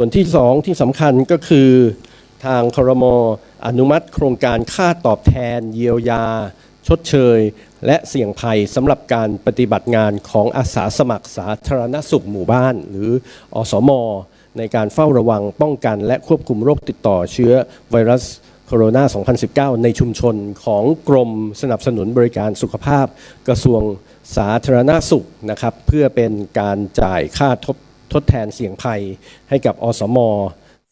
ส่วนที่สองที่สำคัญก็คือทางครมอนุมัติโครงการค่าตอบแทน เยียวยา ชดเชย และเสี่ยงภัยสำหรับการปฏิบัติงานของอาสาสมัครสาธารณสุขหมู่บ้าน หรืออสม ในการเฝ้าระวังป้องกัน และควบคุมโรคติดต่อเชื้อไวรัสโคโรนา 2019 ในชุมชนของกรมสนับสนุนบริการสุขภาพ กระทรวงสาธารณสุขนะครับ เพื่อเป็นการจ่ายค่าทด ทดแทนเสี่ยงภัยให้กับอสม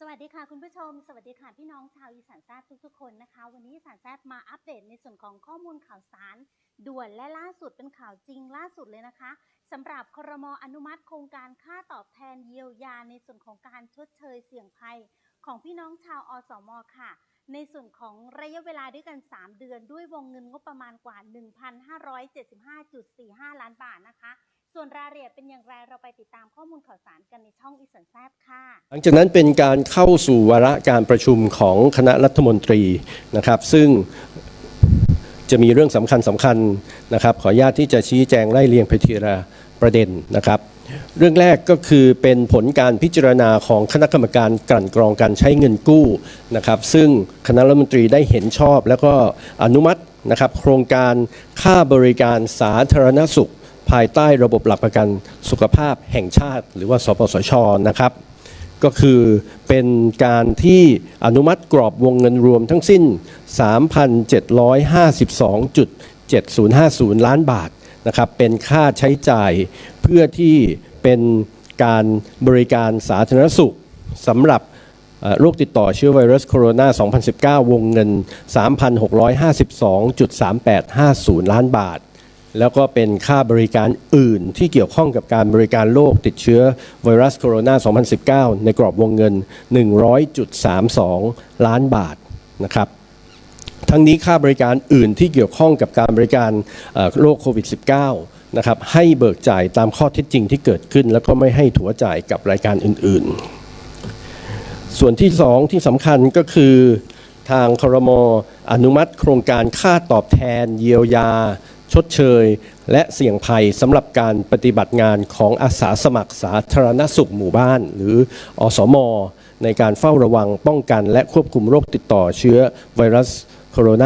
สวัสดีค่ะคุณผู้ชม สวัสดีค่ะพี่น้องชาวอีสานแซบทุกๆคนนะคะ วันนี้อีสานแซบมาอัปเดตในส่วนของข้อมูลข่าวสาร ด่วนและล่าสุดเป็นข่าวจริงล่าสุดเลยนะคะสำหรับครมอนุมัติโครงการค่าตอบแทนเยียวยาในส่วนของการชดเชยเสี่ยงภัย ของพี่น้องชาวอสมค่ะ ในส่วนของระยะเวลาด้วยกัน 3 เดือนด้วยวงเงินงบประมาณกว่า 1,575.45 ล้านบาทนะคะ ส่วนรายละเอียดเป็นอย่างไรเราไปติดตามข้อมูลข่าวสารกันในช่องอีสานแซบค่ะ หลังจากนั้นเป็นการเข้าสู่วาระการประชุมของคณะรัฐมนตรีนะครับ ซึ่งจะมีเรื่องสำคัญสำคัญนะครับ ขออนุญาตที่จะชี้แจงไล่เรียงไปทีละประเด็นนะครับ เรื่องแรกก็คือเป็นผลการพิจารณาของคณะกรรมการกลั่นกรองการใช้เงินกู้นะครับ ซึ่งคณะรัฐมนตรีได้เห็นชอบ แล้วก็อนุมัตินะครับ โครงการค่าบริการสาธารณสุข ภายใต้ระบบหลักประกันสุขภาพแห่งชาติ หรือว่าสปสชนะครับ ก็คือเป็นการที่อนุมัติกรอบวงเงินรวมทั้งสิ้น 3,752.7050 ล้านบาทนะครับเป็นค่าใช้จ่ายเพื่อที่เป็นการบริการสาธารณสุขสำหรับโรคติดต่อเชื้อไวรัสโคโรนา 2019 วงเงิน 3,652.3850 ล้านบาท แล้วก็เป็นค่าบริการอื่นที่เกี่ยวข้องกับการบริการโรคติดเชื้อไวรัสโคโรนา 2019 ในกรอบวงเงิน 100.32 ล้านบาทนะครับทั้งนี้ค่าบริการอื่นที่เกี่ยวข้องกับการบริการโรคโควิด -19 นะครับให้เบิกจ่ายตามข้อเท็จจริงที่เกิดขึ้น แล้วก็ไม่ให้ถัวจ่ายกับรายการอื่น ๆ ส่วนที่สองที่สำคัญก็คือทางครมอนุมัติโครงการค่าตอบแทนเยียวยา ชดเชย และเสี่ยงภัยสำหรับการปฏิบัติงานของอาสาสมัครสาธารณสุขหมู่บ้าน หรืออสม ในการเฝ้าระวังป้องกัน และควบคุมโรคติดต่อเชื้อไวรัสโคโรน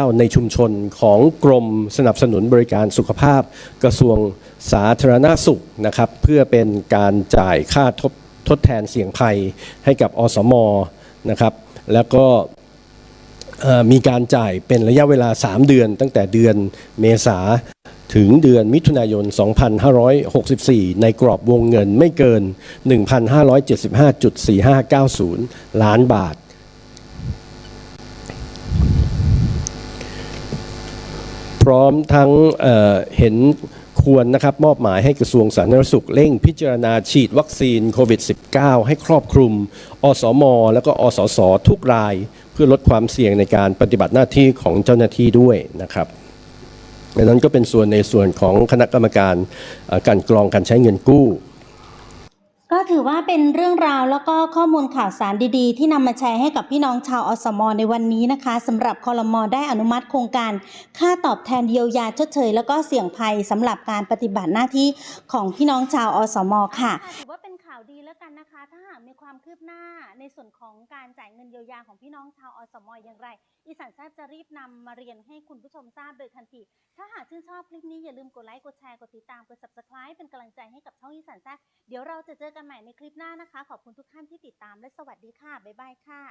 า 2019 ในชุมชนของกรมสนับสนุนบริการสุขภาพ กระทรวงสาธารณสุขนะครับ เพื่อเป็นการจ่ายค่าทดทดแทนเสี่ยงภัยให้กับอสมนะครับ แล้วก็ มีการจ่ายเป็นระยะเวลา 3 เดือน ตั้งแต่เดือนเมษาถึงเดือนมิถุนายน 2564 ในกรอบวงเงินไม่เกิน 1,575.4590 ล้านบาท พร้อมทั้งเเห็นควรนะครับมอบหมายให้กระทรวงสาธารณสุขเร่งพิจารณาฉีดวัคซีนโควิด -19 ให้ครอบคลุม อสม และก็อสส ทุกราย พื่อลดความเสี่ยงในการปฏิบัติหน้าที่ของเจ้าหน้าที่ด้วยนะครับดังนั้นก็เป็นส่วนในส่วนของคณะกรรมการการกรองการใช้เงินกู้ ก็ถือว่าเป็นเรื่องราวแล้วก็ข้อมูลข่าวสารดีๆ ที่นำมาแชร์ให้กับพี่น้องชาวอสมในวันนี้นะคะสำหรับคอรมอได้อนุมัติโครงการ ค่าตอบแทนเยียวยาชดเชย แล้วก็เสี่ยงภัยสำหรับการปฏิบัติหน้าที่ของพี่น้องชาวอสมค่ะาวดีแล้วกันนะคะ ถ้าหากมีความคืบหน้าในส่วนของการจ่ายเงินเยียวยาของพี่น้องชาวอสมอย่างไร อีสานแซบจะรีบนำมาเรียนให้คุณผู้ชมทราบโดยทันที ถ้าหากชื่นชอบคลิปนี้อย่าลืมกดไลค์กดแชร์กดติดตามกด subscribe เป็นกำลังใจให้กับช่องอีสานแซบเดี๋ยวเราจะเจอกันใหม่ในคลิปหน้านะคะ ขอบคุณทุกท่านที่ติดตามและสวัสดีค่ะบ๊ายบายค่ะ